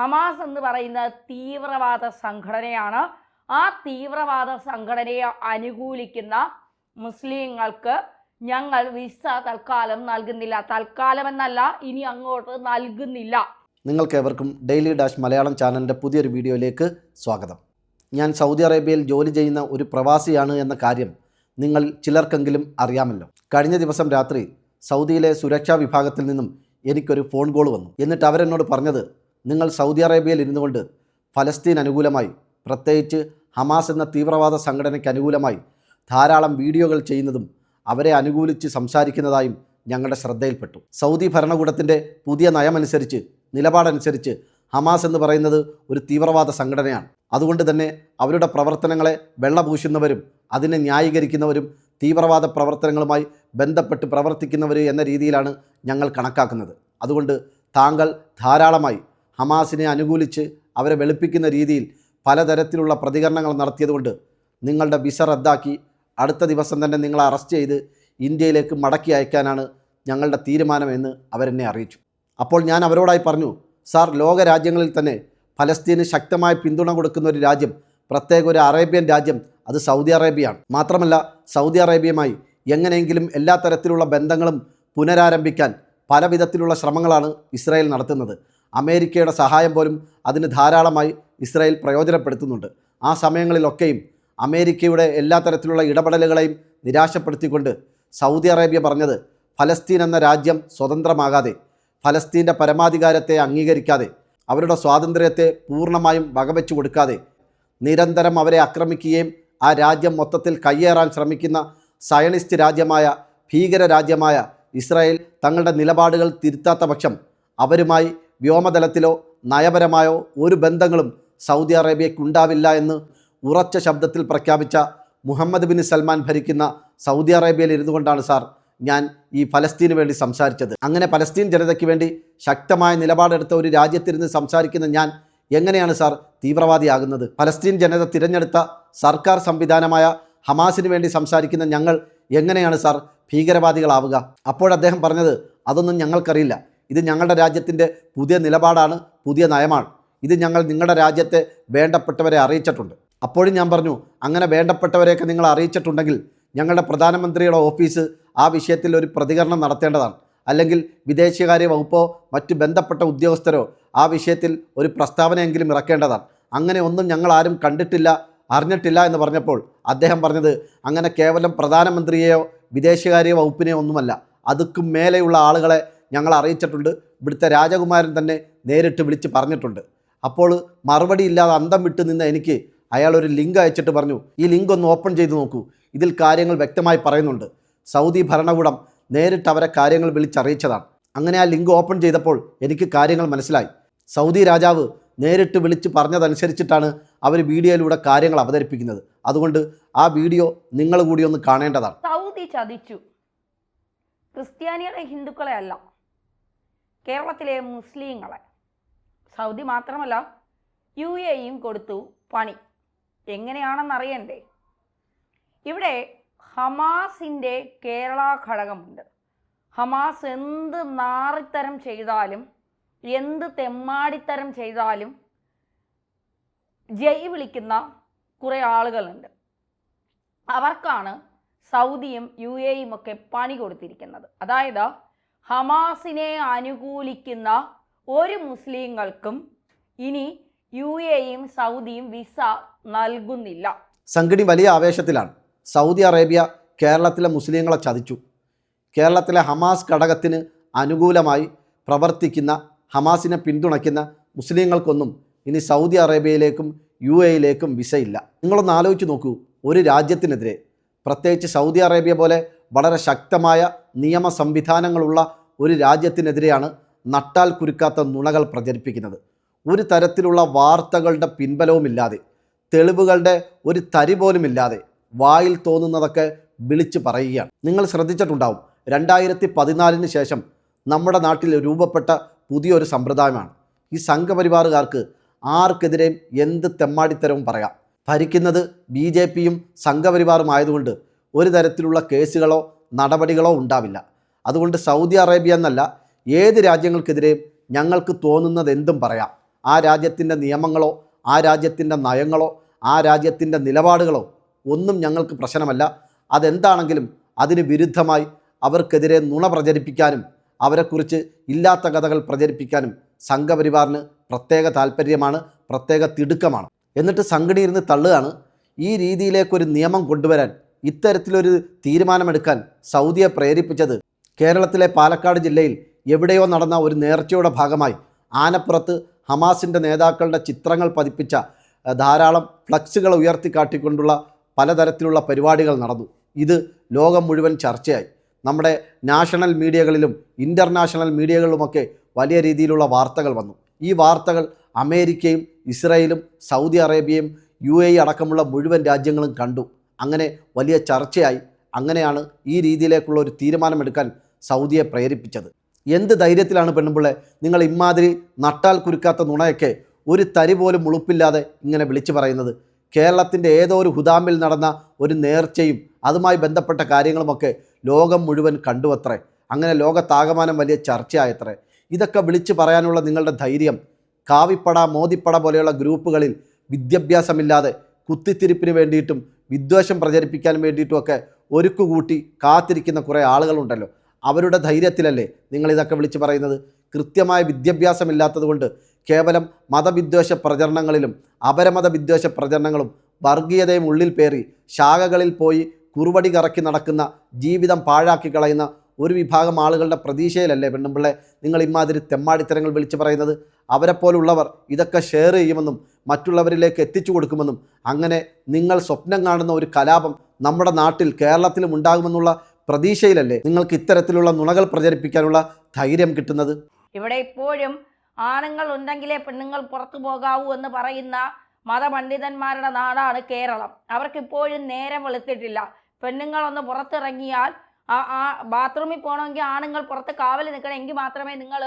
Hamas എന്ന് പറയുന്ന തീവ്രവാദ സംഘടനയാണ്. ആ തീവ്രവാദ സംഘടനയെ അനുകൂലിക്കുന്ന മുസ്ലിങ്ങൾക്ക് ഞങ്ങൾ വിസ തൽക്കാലം നൽകുന്നില്ല. തൽക്കാലം എന്നല്ല ഇനി അങ്ങോട്ട് നൽകുന്നില്ല. നിങ്ങൾക്ക് ഏവർക്കും ഡെയിലി ഡാഷ് മലയാളം ചാനലിന്റെ പുതിയൊരു വീഡിയോയിലേക്ക് സ്വാഗതം. ഞാൻ സൗദി അറേബ്യയിൽ ജോലി ചെയ്യുന്ന ഒരു പ്രവാസിയാണ് എന്ന കാര്യം നിങ്ങൾ ചിലർക്കെങ്കിലും അറിയാമല്ലോ. കഴിഞ്ഞ ദിവസം രാത്രി സൗദിയിലെ സുരക്ഷാ വിഭാഗത്തിൽ നിന്നും എനിക്കൊരു ഫോൺ കോൾ വന്നു. എന്നിട്ട് അവരെന്നോട് പറഞ്ഞത് നിങ്ങൾ സൗദി അറേബ്യയിൽ ഇരുന്നു കൊണ്ട് ഫലസ്തീൻ അനുകൂലമായി പ്രത്യേകിച്ച് ഹമാസ് എന്ന തീവ്രവാദ സംഘടനയ്ക്ക് അനുകൂലമായി ധാരാളം വീഡിയോകൾ ചെയ്യുന്നതും അവരെ അനുകൂലിച്ച് സംസാരിക്കുന്നതായും ഞങ്ങളുടെ ശ്രദ്ധയിൽപ്പെട്ടു. സൗദി ഭരണകൂടത്തിന്റെ പുതിയ നയമനുസരിച്ച് നിലപാടനുസരിച്ച് ഹമാസ് എന്ന് പറയുന്നത് ഒരു തീവ്രവാദ സംഘടനയാണ്. അതുകൊണ്ട് തന്നെ അവരുടെ പ്രവർത്തനങ്ങളെ വെള്ളപൂശുന്നവരും അതിനെ ന്യായീകരിക്കുന്നവരും തീവ്രവാദ പ്രവർത്തനങ്ങളുമായി ബന്ധപ്പെട്ട് പ്രവർത്തിക്കുന്നവർ എന്ന രീതിയിലാണ് ഞങ്ങൾ കണക്കാക്കുന്നത്. അതുകൊണ്ട് താങ്കൾ ധാരാളമായി ഹമാസിനെ അനുകൂലിച്ച് അവരെ വെളുപ്പിക്കുന്ന രീതിയിൽ പലതരത്തിലുള്ള പ്രതികരണങ്ങൾ നടത്തിയതുകൊണ്ട് നിങ്ങളുടെ വിസ റദ്ദാക്കി അടുത്ത ദിവസം തന്നെ നിങ്ങളെ അറസ്റ്റ് ചെയ്ത് ഇന്ത്യയിലേക്ക് മടക്കി അയക്കാനാണ് ഞങ്ങളുടെ തീരുമാനമെന്ന് അവരെന്നെ അറിയിച്ചു. അപ്പോൾ ഞാൻ അവരോടായി പറഞ്ഞു സാർ ലോക രാജ്യങ്ങളിൽ തന്നെ ഫലസ്തീന് ശക്തമായ പിന്തുണ കൊടുക്കുന്ന ഒരു രാജ്യം പ്രത്യേക ഒരു അറേബ്യൻ രാജ്യം അത് സൗദി അറേബ്യയാണ്. മാത്രമല്ല സൗദി അറേബ്യയുമായി എങ്ങനെയെങ്കിലും എല്ലാ തരത്തിലുള്ള ബന്ധങ്ങളും പുനരാരംഭിക്കാൻ പല വിധത്തിലുള്ള ശ്രമങ്ങളാണ് ഇസ്രായേൽ നടത്തുന്നത്. അമേരിക്കയുടെ സഹായം പോലും അതിന് ധാരാളമായി ഇസ്രായേൽ പ്രയോജനപ്പെടുത്തുന്നുണ്ട്. ആ സമയങ്ങളിലൊക്കെയും അമേരിക്കയുടെ എല്ലാ തരത്തിലുള്ള ഇടപെടലുകളെയും നിരാശപ്പെടുത്തിക്കൊണ്ട് സൗദി അറേബ്യ പറഞ്ഞത് ഫലസ്തീൻ എന്ന രാജ്യം സ്വതന്ത്രമാകാതെ ഫലസ്തീന്റെ പരമാധികാരത്തെ അംഗീകരിക്കാതെ അവരുടെ സ്വാതന്ത്ര്യത്തെ പൂർണമായും വകവെച്ചു കൊടുക്കാതെ നിരന്തരം അവരെ ആക്രമിക്കുകയും ആ രാജ്യം മൊത്തത്തിൽ കയ്യേറാൻ ശ്രമിക്കുന്ന സയണിസ്റ്റ് രാജ്യമായ ഭീകര രാജ്യമായ ഇസ്രായേൽ തങ്ങളുടെ നിലപാടുകൾ തിരുത്താത്ത പക്ഷം അവരുമായി വ്യോമതലത്തിലോ നയപരമായോ ഒരു ബന്ധങ്ങളും സൗദി അറേബ്യയ്ക്കുണ്ടാവില്ല എന്ന് ഉറച്ച ശബ്ദത്തിൽ പ്രഖ്യാപിച്ച മുഹമ്മദ് ബിൻ സൽമാൻ ഭരിക്കുന്ന സൗദി അറേബ്യയിൽ ഇരുന്നു കൊണ്ടാണ് സാർ ഞാൻ ഈ ഫലസ്തീന് വേണ്ടി സംസാരിച്ചത്. അങ്ങനെ ഫലസ്തീൻ ജനതയ്ക്ക് വേണ്ടി ശക്തമായ നിലപാടെടുത്ത ഒരു രാജ്യത്തിരുന്ന് സംസാരിക്കുന്ന ഞാൻ എങ്ങനെയാണ് സാർ തീവ്രവാദിയാകുന്നത്? ഫലസ്തീൻ ജനത തിരഞ്ഞെടുത്ത സർക്കാർ സംവിധാനമായ ഹമാസിന് വേണ്ടി സംസാരിക്കുന്ന ഞങ്ങൾ എങ്ങനെയാണ് സാർ ഭീകരവാദികളാവുക? അപ്പോഴദ്ദേഹം പറഞ്ഞത് അതൊന്നും ഞങ്ങൾക്കറിയില്ല. ഇത് ഞങ്ങളുടെ രാജ്യത്തിന്റെ പുതിയ നിലപാടാണ് പുതിയ നയമാണ്. ഇത് ഞങ്ങൾ നിങ്ങളുടെ രാജ്യത്തെ വേണ്ടപ്പെട്ടവരെ അറിയിച്ചിട്ടുണ്ട്. അപ്പോഴും ഞാൻ പറഞ്ഞു അങ്ങനെ വേണ്ടപ്പെട്ടവരെയൊക്കെ നിങ്ങൾ അറിയിച്ചിട്ടുണ്ടെങ്കിൽ ഞങ്ങളുടെ പ്രധാനമന്ത്രിയുടെ ഓഫീസ് ആ വിഷയത്തിൽ ഒരു പ്രതികരണം നടത്തേണ്ടതാണ്. അല്ലെങ്കിൽ വിദേശകാര്യ വകുപ്പോ മറ്റു ബന്ധപ്പെട്ട ഉദ്യോഗസ്ഥരോ ആ വിഷയത്തിൽ ഒരു പ്രസ്താവനയെങ്കിലും ഇറക്കേണ്ടതാണ്. അങ്ങനെ ഒന്നും ഞങ്ങൾ ആരും കണ്ടിട്ടില്ല അറിഞ്ഞിട്ടില്ല എന്ന് പറഞ്ഞപ്പോൾ അദ്ദേഹം പറഞ്ഞത് അങ്ങനെ കേവലം പ്രധാനമന്ത്രിയെയോ വിദേശകാര്യ വകുപ്പിനെയോ ഒന്നുമല്ല. അതുക്കും മേലെയുള്ള ആളുകളെ ഞങ്ങൾ അറിയിച്ചിട്ടുണ്ട്. ഇവിടുത്തെ രാജകുമാരൻ തന്നെ നേരിട്ട് വിളിച്ച് പറഞ്ഞിട്ടുണ്ട്. അപ്പോൾ മറുപടി ഇല്ലാതെ അന്തം വിട്ട് നിന്ന എനിക്ക് അയാൾ ഒരു ലിങ്ക് അയച്ചിട്ട് പറഞ്ഞു ഈ ലിങ്ക് ഒന്ന് ഓപ്പൺ ചെയ്ത് നോക്കൂ. ഇതിൽ കാര്യങ്ങൾ വ്യക്തമായി പറയുന്നുണ്ട്. സൗദി ഭരണകൂടം നേരിട്ട് അവരെ കാര്യങ്ങൾ വിളിച്ചറിയിച്ചതാണ്. അങ്ങനെ ആ ലിങ്ക് ഓപ്പൺ ചെയ്തപ്പോൾ എനിക്ക് കാര്യങ്ങൾ മനസ്സിലായി. സൗദി രാജാവ് നേരിട്ട് വിളിച്ച് പറഞ്ഞതനുസരിച്ചിട്ടാണ് അവർ വീഡിയോയിലൂടെ കാര്യങ്ങൾ അവതരിപ്പിക്കുന്നത്. അതുകൊണ്ട് ആ വീഡിയോ നിങ്ങൾ കൂടി ഒന്ന് കാണേണ്ടതാണ്. സൗദി ചതിച്ചു. ക്രിസ്ത്യാനികളെ ഹിന്ദുക്കളെ അല്ല. കേരളത്തിലെ മുസ്ലിങ്ങളെ. സൗദി മാത്രമല്ല യു എയും കൊടുത്തു പണി. എങ്ങനെയാണെന്നറിയണ്ടേ? ഇവിടെ ഹമാസിന്റെ കേരള ഘടകമുണ്ട്. ഹമാസ് എന്ത് നാറിത്തരം ചെയ്താലും എന്ത് തെമ്മാടിത്തരം ചെയ്താലും ജയ് വിളിക്കുന്ന കുറേ ആളുകളുണ്ട്. അവർക്കാണ് സൗദിയും യു എയും ഒക്കെ പണി കൊടുത്തിരിക്കുന്നത്. അതായത് ഹമാസിനെ അനുകൂലിക്കുന്ന ഒരു മുസ്ലിങ്ങൾക്കും ഇനി യു എയും സൗദിയും വിസ നൽകുന്നില്ല. സംഘടി വലിയ ആവേശത്തിലാണ്. സൗദി അറേബ്യ കേരളത്തിലെ മുസ്ലിങ്ങളെ ചതിച്ചു. കേരളത്തിലെ ഹമാസ് ഘടകത്തിന് അനുകൂലമായി പ്രവർത്തിക്കുന്ന ഹമാസിനെ പിന്തുണയ്ക്കുന്ന മുസ്ലിങ്ങൾക്കൊന്നും ഇനി സൗദി അറേബ്യയിലേക്കും യു എയിലേക്കും വിസയില്ല. നിങ്ങളൊന്ന് ആലോചിച്ച് നോക്കൂ. ഒരു രാജ്യത്തിനെതിരെ പ്രത്യേകിച്ച് സൗദി അറേബ്യ പോലെ വളരെ ശക്തമായ നിയമ സംവിധാനങ്ങളുള്ള ഒരു രാജ്യത്തിനെതിരെയാണ് നട്ടാൽ കുരുക്കാത്ത നുണകൾ പ്രചരിപ്പിക്കുന്നത്. ഒരു തരത്തിലുള്ള വാർത്തകളുടെ പിൻബലവുമില്ലാതെ തെളിവുകളുടെ ഒരു തരി പോലുമില്ലാതെ വായിൽ തോന്നുന്നതൊക്കെ വിളിച്ചു പറയുകയാണ്. നിങ്ങൾ ശ്രദ്ധിച്ചിട്ടുണ്ടാവും രണ്ടായിരത്തി പതിനാലിന് ശേഷം നമ്മുടെ നാട്ടിൽ രൂപപ്പെട്ട പുതിയൊരു സമ്പ്രദായമാണ്. ഈ സംഘപരിവാറുകാർക്ക് ആർക്കെതിരെയും എന്ത് തെമ്മാടിത്തരവും പറയാം. ഭരിക്കുന്നത് ബി ജെ പിയും സംഘപരിവാറും ആയതുകൊണ്ട് ഒരു തരത്തിലുള്ള കേസുകളോ നടപടികളോ ഉണ്ടാവില്ല. അതുകൊണ്ട് സൗദി അറേബ്യ എന്നല്ല ഏത് രാജ്യങ്ങൾക്കെതിരെയും ഞങ്ങൾക്ക് തോന്നുന്നത് എന്തും പറയാം. ആ രാജ്യത്തിന്റെ നിയമങ്ങളോ ആ രാജ്യത്തിന്റെ നയങ്ങളോ ആ രാജ്യത്തിന്റെ നിലപാടുകളോ ഒന്നും ഞങ്ങൾക്ക് പ്രശ്നമല്ല. അതെന്താണെങ്കിലും അതിന് വിരുദ്ധമായി അവർക്കെതിരെ നുണ പ്രചരിപ്പിക്കാനും അവരെക്കുറിച്ച് ഇല്ലാത്ത കഥകൾ പ്രചരിപ്പിക്കാനും സംഘപരിവാറിന് പ്രത്യേക താല്പര്യമാണ് പ്രത്യേക തിടുക്കമാണ്. എന്നിട്ട് സംഘടിയിരുന്ന് തള്ളുകയാണ്. ഈ രീതിയിലേക്കൊരു നിയമം കൊണ്ടുവരാൻ ഇത്തരത്തിലൊരു തീരുമാനമെടുക്കാൻ സൗദിയെ പ്രേരിപ്പിച്ചത് കേരളത്തിലെ പാലക്കാട് ജില്ലയിൽ എവിടെയോ നടന്ന ഒരു നേർച്ചയുടെ ഭാഗമായി. ആനപ്പുറത്ത് ഹമാസിന്റെ നേതാക്കളുടെ ചിത്രങ്ങൾ പതിപ്പിച്ച ധാരാളം ഫ്ലക്സുകൾ ഉയർത്തിക്കാട്ടിക്കൊണ്ടുള്ള പലതരത്തിലുള്ള പരിപാടികൾ നടന്നു. ഇത് ലോകം മുഴുവൻ ചർച്ചയായി. നമ്മുടെ നാഷണൽ മീഡിയകളിലും ഇന്റർനാഷണൽ മീഡിയകളിലുമൊക്കെ വലിയ രീതിയിലുള്ള വാർത്തകൾ വന്നു. ഈ വാർത്തകൾ അമേരിക്കയും ഇസ്രയേലും സൗദി അറേബ്യയും യു എ അടക്കമുള്ള മുഴുവൻ രാജ്യങ്ങളും കണ്ടു. അങ്ങനെ വലിയ ചർച്ചയായി. അങ്ങനെയാണ് ഈ രീതിയിലേക്കുള്ള ഒരു തീരുമാനമെടുക്കാൻ സൗദിയെ പ്രേരിപ്പിച്ചത്. എന്ത് ധൈര്യത്തിലാണ് പെണ്ണുമ്പിള്ളെ? നിങ്ങൾ ഇമാതിരി നട്ടാൽ കുരുക്കാത്ത നുണയൊക്കെ ഒരു തരി പോലും ഉളുപ്പില്ലാതെ ഇങ്ങനെ വിളിച്ചു പറയുന്നത്. കേരളത്തിന്റെ ഏതോ ഒരു ഹുദാമിൽ നടന്ന ഒരു നേർച്ചയും അതുമായി ബന്ധപ്പെട്ട കാര്യങ്ങളുമൊക്കെ ലോകം മുഴുവൻ കണ്ടുവത്രേ. അങ്ങനെ ലോകത്താകമാനം വലിയ ചർച്ചയായത്രേ. ഇതൊക്കെ വിളിച്ചു പറയാനുള്ള നിങ്ങളുടെ ധൈര്യം കാവിപ്പട മോദിപ്പട പോലെയുള്ള ഗ്രൂപ്പുകളിൽ വിദ്യാഭ്യാസമില്ലാതെ കുത്തിത്തിരിപ്പിന് വേണ്ടിയിട്ടും വിദ്വേഷം പ്രചരിപ്പിക്കാൻ വേണ്ടിയിട്ടുമൊക്കെ ഒരുക്കു കൂട്ടി കാത്തിരിക്കുന്ന കുറേ ആളുകളുണ്ടല്ലോ. അവരുടെ ധൈര്യത്തിലല്ലേ നിങ്ങളിതൊക്കെ വിളിച്ചു പറയുന്നത്? കൃത്യമായ വിദ്യാഭ്യാസമില്ലാത്തതുകൊണ്ട് കേവലം മതവിദ്വേഷ പ്രചരണങ്ങളിലും അപരമത വിദ്വേഷ പ്രചരണങ്ങളും വർഗീയതയും ഉള്ളിൽ പേറി ശാഖകളിൽ പോയി കുറുവടി കറക്കി നടക്കുന്ന ജീവിതം പാഴാക്കി കളയുന്ന ഒരു വിഭാഗം ആളുകളുടെ പ്രതീക്ഷയിലല്ലേ പെണ്ണുമ്പിള്ളെ? നിങ്ങൾ ഇമാതിരി തെമ്മാടിത്തരങ്ങൾ വിളിച്ചു പറയുന്നത്. അവരെപ്പോലുള്ളവർ ഇതൊക്കെ ഷെയർ ചെയ്യുമെന്നും മറ്റുള്ളവരിലേക്ക് എത്തിച്ചു കൊടുക്കുമെന്നും അങ്ങനെ നിങ്ങൾ സ്വപ്നം കാണുന്ന ഒരു കലാപം നമ്മുടെ നാട്ടിൽ കേരളത്തിലും ഉണ്ടാകുമെന്നുള്ള പ്രതീക്ഷയിലല്ലേ നിങ്ങൾക്ക് ഇത്തരത്തിലുള്ള നുണകൾ പ്രചരിപ്പിക്കാനുള്ള ധൈര്യം കിട്ടുന്നത്? ഇവിടെ ഇപ്പോഴും ആണുങ്ങൾ ഉണ്ടെങ്കിലേ പെണ്ണുങ്ങൾ പുറത്തു പോകാവൂ എന്ന് പറയുന്ന മതപണ്ഡിതന്മാരുടെ നാടാണ് കേരളം. അവർക്കിപ്പോഴും നേരം വെളുത്തിട്ടില്ല. പെണ്ണുങ്ങളൊന്ന് പുറത്തിറങ്ങിയാൽ ആ ആ ബാത്റൂമിൽ പോകണമെങ്കിൽ ആണുങ്ങൾ പുറത്ത് കാവൽ നിൽക്കണം. എങ്കിൽ മാത്രമേ നിങ്ങൾ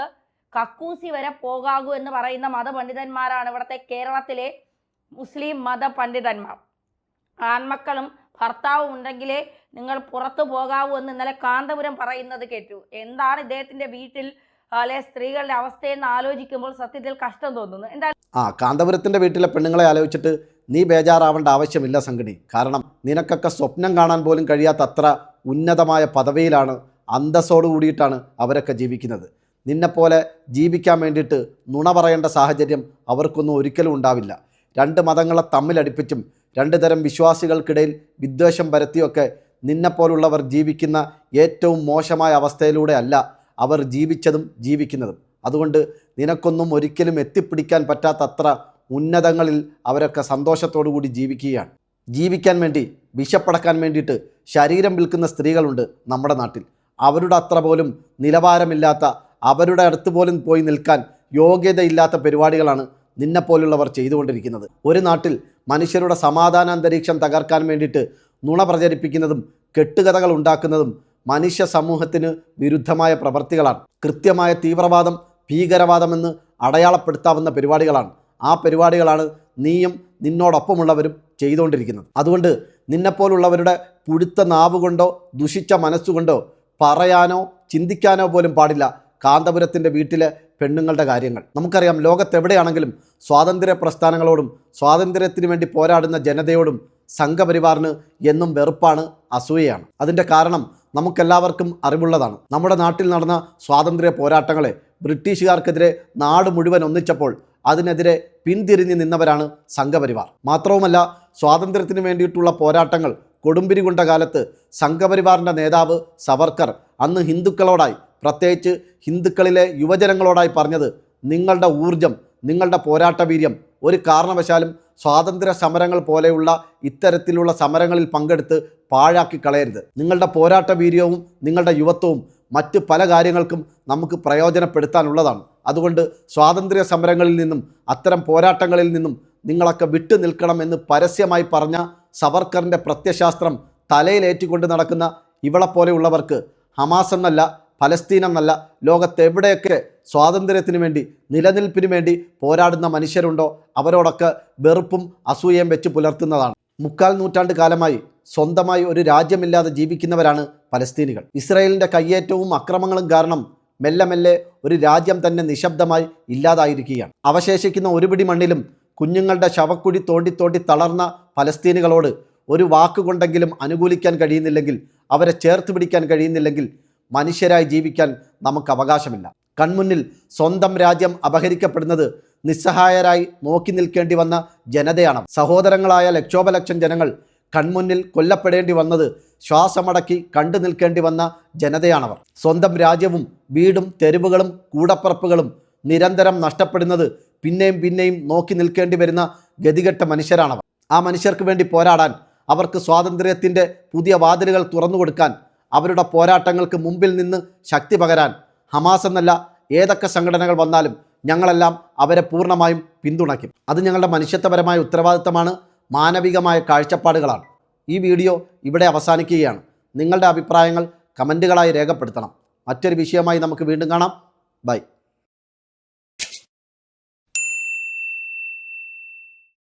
കക്കൂസി വരെ പോകാകൂ എന്ന് പറയുന്ന മതപണ്ഡിതന്മാരാണ് ഇവിടുത്തെ കേരളത്തിലെ മുസ്ലിം മതപണ്ഡിതന്മാർ. ആൺമക്കളും ഭർത്താവും ഉണ്ടെങ്കിലേ നിങ്ങൾ പുറത്തു പോകാവൂ എന്ന് ഇന്നലെ കാന്തപുരം പറയുന്നത് കേട്ടു. എന്താണ് ഇദ്ദേഹത്തിന്റെ വീട്ടിൽ അല്ലെ സ്ത്രീകളുടെ അവസ്ഥയെന്ന് ആലോചിക്കുമ്പോൾ സത്യത്തിൽ കഷ്ടം തോന്നുന്നു. എന്താ ആ കാന്തപുരത്തിന്റെ വീട്ടിലെ പെണ്ണുങ്ങളെ ആലോചിച്ചിട്ട് നീ ബേജാറാവേണ്ട ആവശ്യമില്ല സംഗതി കാരണം നിനക്കൊക്കെ സ്വപ്നം കാണാൻ പോലും കഴിയാത്ത അത്ര ഉന്നതമായ പദവിയിലാണ് അന്തസ്സോട് കൂടിയിട്ടാണ് അവരൊക്കെ ജീവിക്കുന്നത്. നിന്നെപ്പോലെ ജീവിക്കാൻ വേണ്ടിയിട്ട് നുണ പറയേണ്ട സാഹചര്യം അവർക്കൊന്നും ഒരിക്കലും ഉണ്ടാവില്ല. രണ്ട് മതങ്ങളെ തമ്മിലടിപ്പിച്ചും രണ്ട് തരം വിശ്വാസികൾക്കിടയിൽ വിദ്വേഷം പരത്തിയൊക്കെ നിന്നെപ്പോലുള്ളവർ ജീവിക്കുന്ന ഏറ്റവും മോശമായ അവസ്ഥയിലൂടെ അല്ല അവർ ജീവിച്ചതും ജീവിക്കുന്നതും. അതുകൊണ്ട് നിനക്കൊന്നും ഒരിക്കലും എത്തിപ്പിടിക്കാൻ പറ്റാത്തത്ര ഉന്നതങ്ങളിൽ അവരൊക്കെ സന്തോഷത്തോടു കൂടി ജീവിക്കുകയാണ്. ജീവിക്കാൻ വേണ്ടി വിശപ്പടക്കാൻ വേണ്ടിയിട്ട് ശരീരം വിൽക്കുന്ന സ്ത്രീകളുണ്ട് നമ്മുടെ നാട്ടിൽ. അവരുടെ അത്ര പോലും നിലവാരമില്ലാത്ത അവരുടെ അടുത്ത് പോലും പോയി നിൽക്കാൻ യോഗ്യതയില്ലാത്ത പരിപാടികളാണ് നിന്നെപ്പോലുള്ളവർ ചെയ്തുകൊണ്ടിരിക്കുന്നത്. ഒരു നാട്ടിൽ മനുഷ്യരുടെ സമാധാന അന്തരീക്ഷം തകർക്കാൻ വേണ്ടിയിട്ട് നുണ പ്രചരിപ്പിക്കുന്നതും കെട്ടുകഥകൾ ഉണ്ടാക്കുന്നതും മനുഷ്യ സമൂഹത്തിന് വിരുദ്ധമായ പ്രവർത്തികളാണ്. കൃത്യമായ തീവ്രവാദം ഭീകരവാദമെന്ന് അടയാളപ്പെടുത്താവുന്ന പരിപാടികളാണ്. ആ പരിപാടികളാണ് നീയും നിന്നോടൊപ്പമുള്ളവരും ചെയ്തുകൊണ്ടിരിക്കുന്നത്. അതുകൊണ്ട് നിന്നെപ്പോലുള്ളവരുടെ പുഴുത്ത നാവുകൊണ്ടോ ദുഷിച്ച മനസ്സുകൊണ്ടോ പറയാനോ ചിന്തിക്കാനോ പോലും പാടില്ല. കാന്തപുരത്തിന്റെ വീട്ടിലെ പെണ്ണുങ്ങളുടെ കാര്യങ്ങൾ. നമുക്കറിയാം ലോകത്തെവിടെയാണെങ്കിലും സ്വാതന്ത്ര്യ പ്രസ്ഥാനങ്ങളോടും സ്വാതന്ത്ര്യത്തിന് വേണ്ടി പോരാടുന്ന ജനതയോടും സംഘപരിവാറിന് എന്നും വെറുപ്പാണ് അസൂയയാണ്. അതിന്റെ കാരണം നമുക്കെല്ലാവർക്കും അറിവുള്ളതാണ്. നമ്മുടെ നാട്ടിൽ നടന്ന സ്വാതന്ത്ര്യ പോരാട്ടങ്ങളെ ബ്രിട്ടീഷുകാർക്കെതിരെ നാട് മുഴുവൻ ഒന്നിച്ചപ്പോൾ അതിനെതിരെ പിന്തിരിഞ്ഞ് നിന്നവരാണ് സംഘപരിവാർ. മാത്രവുമല്ല സ്വാതന്ത്ര്യത്തിന് വേണ്ടിയിട്ടുള്ള പോരാട്ടങ്ങൾ കൊടുമ്പിരി കൊണ്ട കാലത്ത് സംഘപരിവാറിന്റെ നേതാവ് സവർക്കർ അന്ന് ഹിന്ദുക്കളോടായി പ്രത്യേകിച്ച് ഹിന്ദുക്കളിലെ യുവജനങ്ങളോടായി പറഞ്ഞത് നിങ്ങളുടെ ഊർജം നിങ്ങളുടെ പോരാട്ട വീര്യം ഒരു കാരണവശാലും സ്വാതന്ത്ര്യ സമരങ്ങൾ പോലെയുള്ള ഇത്തരത്തിലുള്ള സമരങ്ങളിൽ പങ്കെടുത്ത് പാഴാക്കി കളയരുത്. നിങ്ങളുടെ പോരാട്ട വീര്യവും നിങ്ങളുടെ യുവത്വവും മറ്റ് പല കാര്യങ്ങൾക്കും നമുക്ക് പ്രയോജനപ്പെടുത്താനുള്ളതാണ്. അതുകൊണ്ട് സ്വാതന്ത്ര്യ സമരങ്ങളിൽ നിന്നും അത്തരം പോരാട്ടങ്ങളിൽ നിന്നും നിങ്ങളൊക്കെ വിട്ടു നിൽക്കണം എന്ന് പരസ്യമായി പറഞ്ഞ സവർക്കറിന്റെ പ്രത്യശാസ്ത്രം തലയിലേറ്റിക്കൊണ്ട് നടക്കുന്ന ഇവളെപ്പോലെയുള്ളവർക്ക് ഹമാസ് എന്നല്ല ഫലസ്തീൻ എന്നല്ല ലോകത്തെവിടെയൊക്കെ സ്വാതന്ത്ര്യത്തിന് വേണ്ടി നിലനിൽപ്പിന് വേണ്ടി പോരാടുന്ന മനുഷ്യരുണ്ടോ അവരോടൊക്കെ വെറുപ്പും അസൂയയും വെച്ച് പുലർത്തുന്നതാണ്. മുക്കാൽ നൂറ്റാണ്ട് കാലമായി സ്വന്തമായി ഒരു രാജ്യമില്ലാതെ ജീവിക്കുന്നവരാണ് പലസ്തീനികൾ ഇസ്രായേലിന്റെ കയ്യേറ്റവും അക്രമങ്ങളും കാരണം മെല്ലെ മെല്ലെ ഒരു രാജ്യം തന്നെ നിശബ്ദമായി ഇല്ലാതായിരിക്കുകയാണ്. അവശേഷിക്കുന്ന ഒരുപിടി മണ്ണിലും കുഞ്ഞുങ്ങളുടെ ശവക്കുഴി തോണ്ടി തോണ്ടി തളർന്ന ഫലസ്തീനുകളോട് ഒരു വാക്കുകൊണ്ടെങ്കിലും അനുകൂലിക്കാൻ കഴിയുന്നില്ലെങ്കിൽ അവരെ ചേർത്ത് പിടിക്കാൻ കഴിയുന്നില്ലെങ്കിൽ മനുഷ്യരായി ജീവിക്കാൻ നമുക്ക് അവകാശമില്ല. കൺമുന്നിൽ സ്വന്തം രാജ്യം അപഹരിക്കപ്പെടുന്നത് നിസ്സഹായരായി നോക്കി നിൽക്കേണ്ടി വന്ന ജനതയാണ്. സഹോദരങ്ങളായ ലക്ഷോപലക്ഷം ജനങ്ങൾ കൺമുന്നിൽ കൊല്ലപ്പെടേണ്ടി വന്നത് ശ്വാസമടക്കി കണ്ടു നിൽക്കേണ്ടി വന്ന ജനതയാണവർ. സ്വന്തം രാജ്യവും വീടും തെരുവുകളും കൂടപ്പറപ്പുകളും നിരന്തരം നഷ്ടപ്പെടുന്നത് പിന്നെയും പിന്നെയും നോക്കി നിൽക്കേണ്ടി വരുന്ന ഗതികെട്ട മനുഷ്യരാണവർ. ആ മനുഷ്യർക്ക് വേണ്ടി പോരാടാൻ അവർക്ക് സ്വാതന്ത്ര്യത്തിന്റെ പുതിയ വാതിലുകൾ തുറന്നു കൊടുക്കാൻ അവരുടെ പോരാട്ടങ്ങൾക്ക് മുമ്പിൽ നിന്ന് ശക്തി പകരാൻ ഹമാസ് എന്നല്ല ഏതൊക്കെ സംഘടനകൾ വന്നാലും ഞങ്ങളെല്ലാം അവരെ പൂർണമായും പിന്തുണയ്ക്കും. അത് ഞങ്ങളുടെ മനുഷ്യത്വപരമായ ഉത്തരവാദിത്തമാണ് മാനവികമായ കാഴ്ചപ്പാടുകളാണ്. ഈ വീഡിയോ ഇവിടെ അവസാനിക്കുകയാണ്. നിങ്ങളുടെ അഭിപ്രായങ്ങൾ കമന്റുകളായി രേഖപ്പെടുത്തണം. മറ്റൊരു വിഷയമായി നമുക്ക് വീണ്ടും കാണാം. ബൈ.